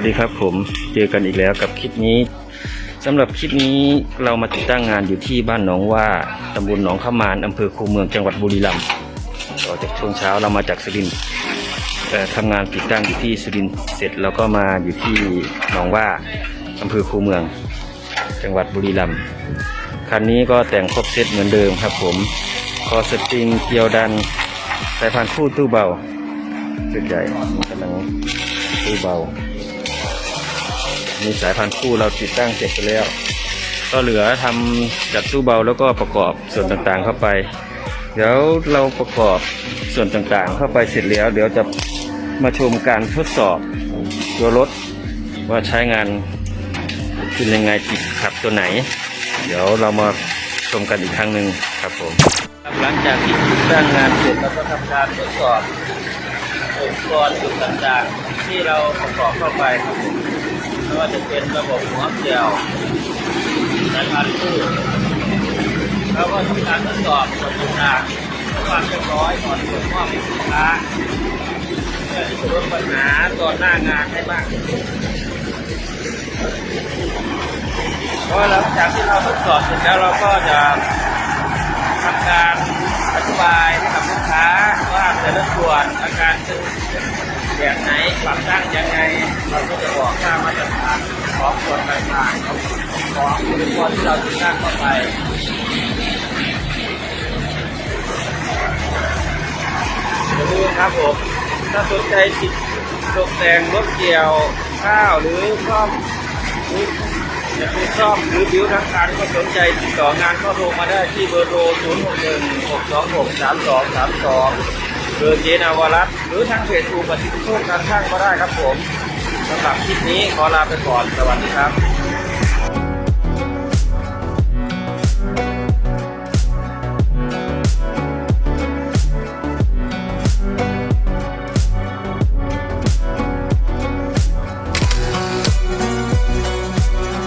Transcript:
วัสดีครับผมเจอกันอีกแล้วกับคลิปนี้สำหรับคลิปนี้เรามาติดตั้งงานอยู่ที่บ้านหนองว่าตำบลหนองขามานอำเภอคูเมืองจังหวัดบุรีรัมย์ต่อจากช่วงเช้าเรามาจากสุรินทร์ทำงานติดตั้งอยู่ที่สุรินทร์เสร็จแล้วก็มาอยู่ที่หนองว่าอำเภอคูเมือง จังหวัดบุรีรัมย์คันนี้ก็แต่งครบเซตเหมือนเดิมครับ ผมคอสปริงเกลียวดันสายพานคู่ตู้เบาชุดใหญ่กำลังตู้เบา มีสายพันธุ์คู่เราติดตั้งเสร็จไปแล้ว ก็เหลือทำจัดตู้เบาแล้วก็ประกอบส่วนต่างๆเข้าไป เดี๋ยวเราประกอบส่วนต่างๆ เข้าไปเสร็จแล้ว เดี๋ยวจะมาชมการทดสอบตัวรถว่าใช้งานเป็นยังไงติดขับตัวไหน เดี๋ยวเรามาชมกันอีกครั้งหนึ่งครับผมหลังจากที่ติดตั้งงานเสร็จเราก็ทำการทดสอบอุปกรณ์ต่างๆที่เราประกอบเข้าไปครับผม ไม่ว่าจะเป็นระบบหัวเกลียวสายพันธุ์คู่แล้วก็ทำการทดสอบส่วนต่างๆความเรียบร้อยก่อนส่งมอบให้สินค้าเพื่อที่จะลดปัญหาตอนหน้างานให้มากที่สุดเพราะหลังจากที่เราทดสอบเสร็จแล้วเราก็จะทำการอธิบายให้กับลูกค้าว่าแต่ละส่วนอาการเป็น แบบไหนปรับตั้งยังไง เราก็จะบอกค่ามาตรฐานของส่วนต่างๆของของอุปกรณ์ที่เราติดตั้งเข้าไปอย่าลืมครับผมถ้าสนใจติดตกแต่งรถเกี่ยวข้าวหรือซ่อมหรือจะเป็นซ่อมหรือบิวทั้งการก็สนใจติดต่องานก็โทรมาได้ที่เบอร์โทร 0 6 1 6 2 6 3 2 3 2 เบอร์เจนาวรัตหรือทางเพจทูปฏิทินโชคการช่างก็ได้ครับผมสำหรับคลิปนี้ขอลาไปก่อนสวัสดีครับ